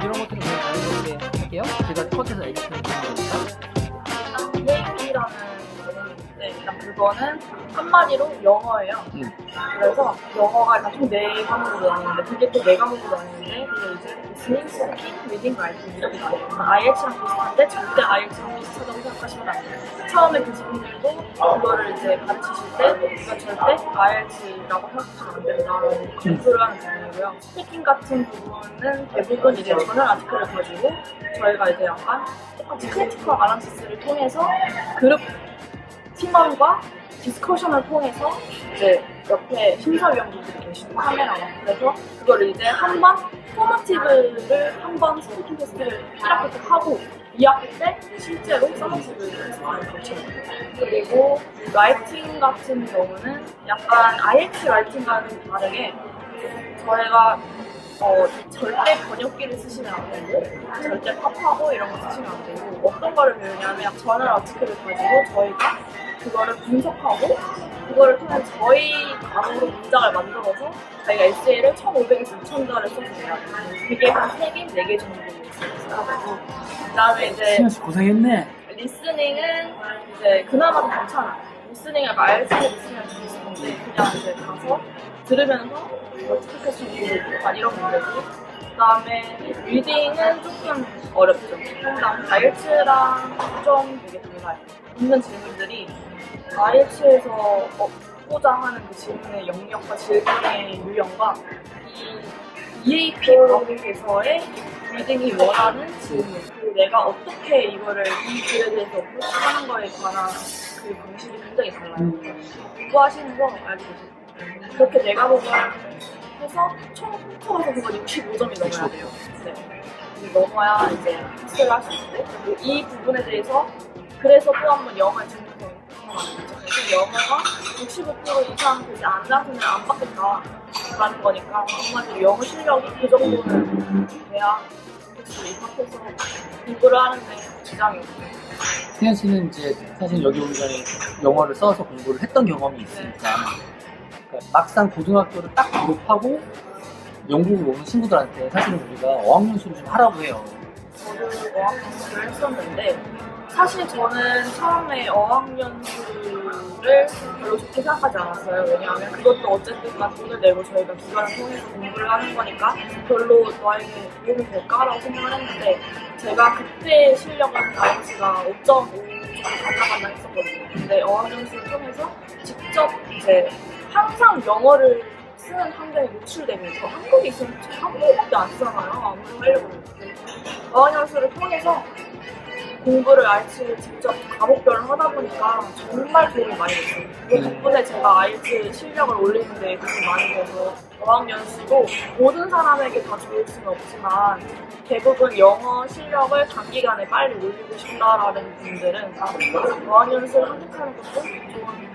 이런 것들은 그냥 자연스럽게 할게요. 제가 컷해서 에디팅을 거니까. EAP라는 거는 있는데 일단 그거는 한마디로 영어예요. 음. 그래서 영어가 일단 총네 과목으로 나뉘는데 그게 또 네 과목으로 나뉘는데 그게 이제 listening, speaking, reading, writing 이렇게 나뉘어요. IELTS랑 비슷한데 절대 IELTS랑 비슷하다고 생각하시면 안 돼요. 처음에 교수님들도 그거를 이제 가르치실 때 이건 절대 IELTS라고 생각하시면 안 된다라는 공부를 하는 부분이고요. 스피킹 같은 부분은 대부분 이제 저널 아티클을 가지고 저희가 이제 약간 똑같이 크리티컬 아나리시스를 통해서 그룹 팀원과 디스커션을 통해서 이제 옆에 심사위원분들이 계시고 카메라와 그래서 그걸 이제 한 번 포머티브를 한 번 스피킹 테스트를 1학기 때 하고 2학기 때 실제로 서머티브 테스트를 거쳐요. 그리고 라이팅 같은 경우는 약간 IELTS 라이팅과는 다르게 저희가 어, 절대 번역기를 쓰시면 안 되고 절대 팝하고 이런 거 쓰시면 안 되고 어떤 거를 배우냐면 저널 아티클을 가지고 저희가 그거를 분석하고 그거를 통해 저희 단어로 문장을 만들어서 저희가 에세이를 1,500에서 2,000자를 써줍니다. 그게 한 3개, 4개 정도. 그 다음에 이제 시현 씨 고생했네. 리스닝은 이제 그나마 좀 괜찮아. 약간 알츠의 리스닝이랑 좀 비슷한데 그냥 이제 가서 들으면서 노티피케이션 약간 이런 문제고 그다음에 리딩은 조금 어렵죠. 그다음 아이엘츠랑 좀 되게 달라요. 있는 질문들이 아이엘츠에서 얻고자 하는 그 질문의 영역과 질문의 유형과 이 EAP 과목에서의 리딩이 원하는 질문 그리고 내가 어떻게 이거를 이 글에 대해서 어프로치하는 거에 관한 그 방식이 굉장히 달라요. 공부하시는 거 알고 계세요? 그렇게 네 과목을 해서 총 통틀어서 그거 65점이 넘어야 돼요. 네. 넘어야 이제 패스를 할 수 있는데 이 부분에 대해서 그래서 또 한 번 영어에 중점을 두는 거죠. 그래서 영어가 65% 이상 되지 않아서는 안 받겠다 라는 거니까 한마디로 영어 실력이 그 정도는 돼야 패스를 입학해서 공부를 하는데 지장이 없어요. 시현 씨는 이제 사실 여기 오기 전에 영어를 써서 공부를 했던 경험이 있으니까 그러니까 막상 고등학교를 딱 졸업하고 영국을 오는 친구들한테 사실은 우리가 어학연수를 좀 하라고 해요. 저도 어학연수를 했었는데 사실 저는 처음에 어학연수를 별로 좋게 생각하지 않았어요. 왜냐하면 그것도 어쨌든 다 돈을 내고 저희가 기관을 통해서 공부를 하는 거니까 별로 저에게 도움이 될까라고 생각을 했는데 제가 그때 실력은 IELTS가 5.5 정도 했었거든요. 근데 어학연수를 통해서 직접 이제 항상 영어를 쓰는 환경에 노출되면서 한국에 있으면 한국어밖에 안 쓰잖아요. 아무리 하려고. 어학연수를 통해서 공부를 알츠 직접 과목별로 하다 보니까 정말 도움이 많이 됐어요. 그 덕분에 제가 아이츠 실력을 올리는데 도움이 많이 돼서 어학연수도 모든 사람에게 다 좋을 수는 없지만 대부분 영어 실력을 단기간에 빨리 올리고 싶다라는 분들은 어학연수를 선택하는 것도 좋은